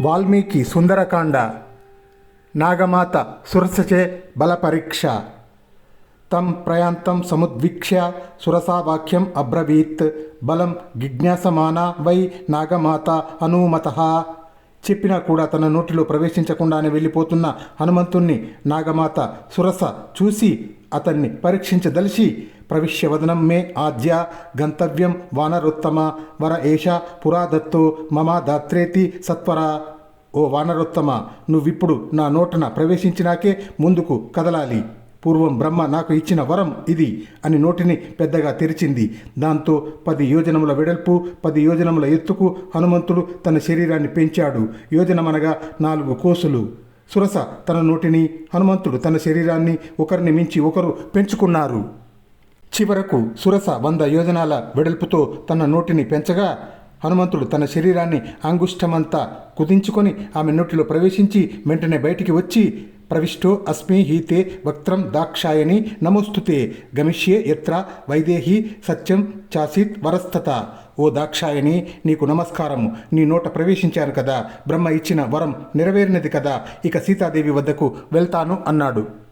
వాల్మీకి సుందరకాండ నాగమాత సురసచే బలపరీక్ష తం ప్రయాంతం సముద్వీక్ష్య సురసావాక్యం అబ్రవీత్ బలం జిజ్ఞాసమానా వై నాగమాత హనుమత. చెప్పినా కూడా తన నోటిలో ప్రవేశించకుండానే వెళ్ళిపోతున్న హనుమంతుణ్ణి నాగమాత సురస చూసి అతన్ని పరీక్షించదలిచి ప్రవిశ్యవదనం మే ఆద్య గంతవ్యం వానరోత్తమ. వర ఏష పురాదత్తో మమ దాత్రేతి సత్వర. ఓ వానరుత్తమ నువ్విప్పుడు నా నోటన ప్రవేశించినాకే ముందుకు కదలాలి. పూర్వం బ్రహ్మ నాకు ఇచ్చిన వరం ఇది అని నోటిని పెద్దగా తెరిచింది. దాంతో పది యోజనముల వెడల్పు పది యోజనముల ఎత్తుకు హనుమంతుడు తన శరీరాన్ని పెంచాడు. యోజనమనగా నాలుగు కోసులు. సురస తన నోటిని హనుమంతుడు తన శరీరాన్ని ఒకరిని మించి ఒకరు పెంచుకున్నారు. చివరకు సురస వంద యోజనాల వెడల్పుతో తన నోటిని పెంచగా హనుమంతుడు తన శరీరాన్ని అంగుష్టమంతా కుదించుకొని ఆమె నోటిలో ప్రవేశించి వెంటనే బయటికి వచ్చి ప్రవిష్టో అస్మి హీతే వక్త్రం దాక్షాయని నమోస్తుతే గమిష్యే ఎత్ర వైదేహి సత్యం చాసిత్ వరస్తత. ఓ దాక్షాయని నీకు నమస్కారము. నీ నోట ప్రవేశించాను కదా. బ్రహ్మ ఇచ్చిన వరం నెరవేరినది కదా. ఇక సీతాదేవి వద్దకు వెళ్తాను అన్నాడు.